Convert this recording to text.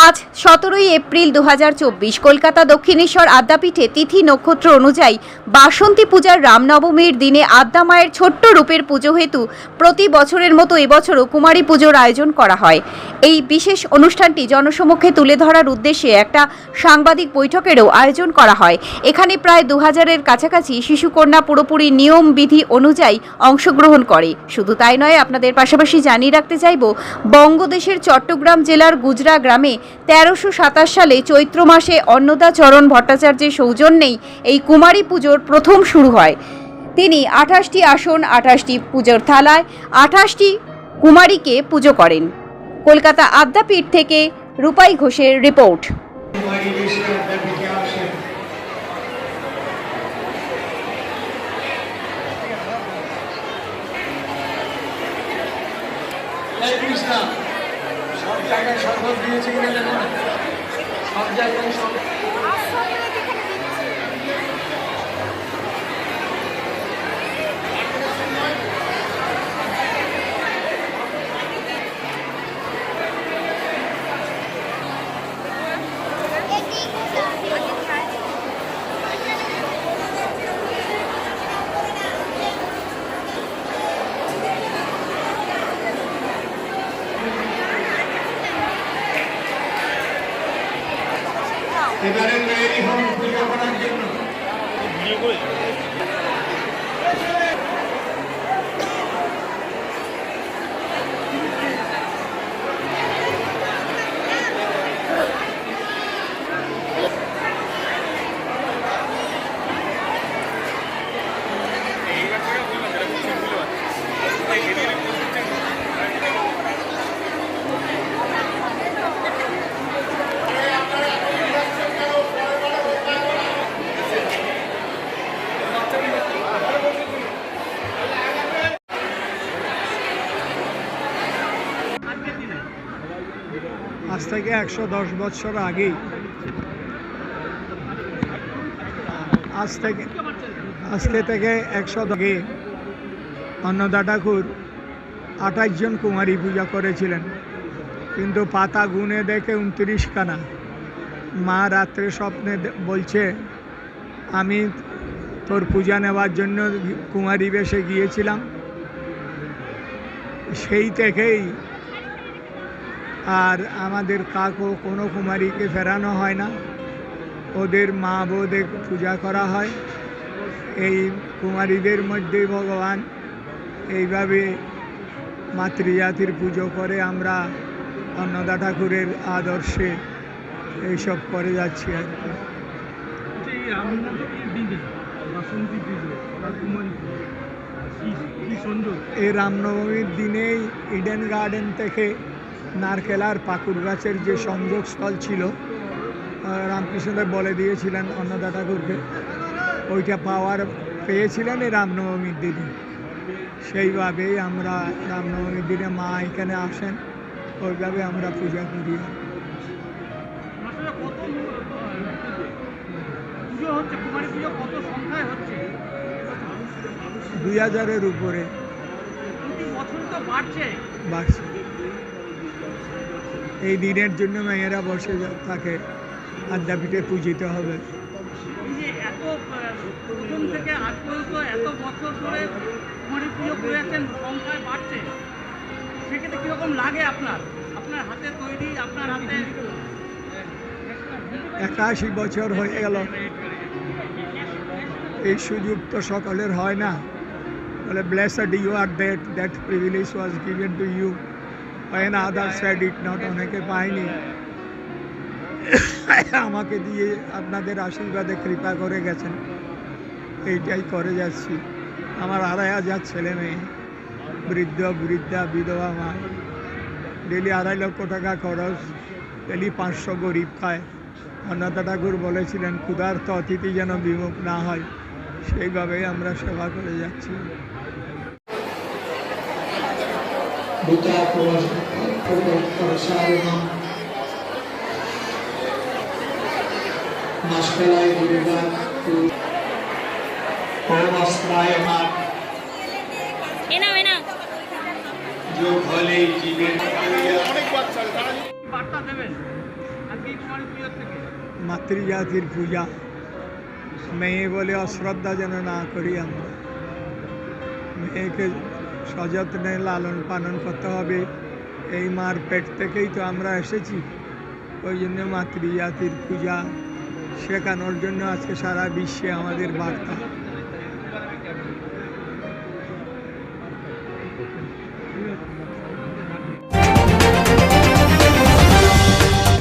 আজ সতেরোই এপ্রিল দু হাজার চব্বিশ কলকাতা দক্ষিণেশ্বর আদ্যাপীঠে তিথি নক্ষত্র অনুযায়ী বাসন্তী পূজার রামনবমীর দিনে আদ্যা মায়ের ছোট্ট রূপের পুজো হেতু প্রতি বছরের মতো এবছরও কুমারী পুজোর আয়োজন করা হয়। এই বিশেষ অনুষ্ঠানটি জনসমক্ষে তুলে ধরার উদ্দেশ্যে একটা সাংবাদিক বৈঠকেরও আয়োজন করা হয়। এখানে প্রায় দু হাজারের কাছাকাছি শিশুকন্যা পুরোপুরি নিয়ম বিধি অনুযায়ী অংশগ্রহণ করে। শুধু তাই নয়, আপনাদের পাশাপাশি জানিয়ে রাখতে চাইব, বঙ্গদেশের চট্টগ্রাম জেলার গুজরা গ্রামে তেরোশো সাতাশ সালে চৈত্র মাসে অন্নদাচরণ ভট্টাচার্যের সৌজন্যেই এই কুমারী পুজোর প্রথম শুরু হয়। তিনি আঠাশটি আসন, আঠাশটি পুজোর থালায়, আঠাশটি কুমারীকে পুজো করেন। কলকাতা আদ্যাপীঠ থেকে রূপাই ঘোষের রিপোর্ট। কুমারী জায়গায় শপথ দিয়েছে কিনা জানো এবারে তৈরি হন করার জন্য। থেকে একশো দশ বছর আগেই। আজ থেকে আজকে থেকে একশো আগে অন্নদা ঠাকুর আঠাশ জন কুমারী পূজা করেছিলেন। কিন্তু পাতা গুনে দেখে উনত্রিশ কানা। মা রাত্রে স্বপ্নে বলছে, আমি তোর পূজা নেওয়ার জন্য কুমারী বেশে গিয়েছিলাম। সেই থেকেই আর আমাদের কাকও কোনো কুমারীকে ফেরানো হয় না। ওদের মা বউদের পূজা করা হয়। এই কুমারীদের মধ্যেই ভগবান এইভাবে মাতৃজাতির পুজো করে আমরা অন্নদা ঠাকুরের আদর্শে এইসব করে যাচ্ছি আর কি। সুন্দর এই রামনবমীর দিনেই ইডেন গার্ডেন থেকে নারকেল আর পাকুর গাছের যে সংযোগস্থল ছিল রামকৃষ্ণদেব বলে দিয়েছিলেন অন্নদা ঠাকুরকে ওইটা পাওয়ার পেয়েছিলেন এই রামনবমীর দিনে। সেইভাবেই আমরা রামনবমীর দিনে মা এখানে আসেন ওইভাবে আমরা পূজা করি। দুই হাজারের উপরে। বাড়ছে। এই দিনের জন্য মেয়েরা বসে থাকে। আদ্যাপীঠে পূজিত হবে। একাশি বছর হয়ে গেল। এই সুযোগ তো সকলের হয় না। বলে blessed you are that that privilege was given to you when other sad it not অনেকে পায়নি। আমাকে দিয়ে আপনাদের আশীর্বাদে কৃপা করে গেছেন। এইটাই করে যাচ্ছি। আমার আড়াই হাজার ছেলে মেয়ে, বৃদ্ধ, বৃদ্ধা, বিধবা, মা। ডেলি আড়াই লক্ষ টাকা খরচ, ডেলি পাঁচশো গরিব খায়। অন্নদা ঠাকুর বলেছিলেন, ক্ষুধার্ত অতিথি যেন বিমুখ না হয়, সেইভাবেই আমরা সেবা করে যাচ্ছি। কুমারী পুজোর থেকে। মাতৃজাতির পূজা। মেয়ে বলে অশ্রদ্ধা যেন না করি আমরা। মেয়েকে সযত্নে লালন পালন করতে হবে। এই মার পেট থেকেই তো আমরা এসেছি। ওই জন্য মাতৃ জাতির পূজা শেখানোর জন্য আজকে সারা বিশ্বে আমাদের বার্তা।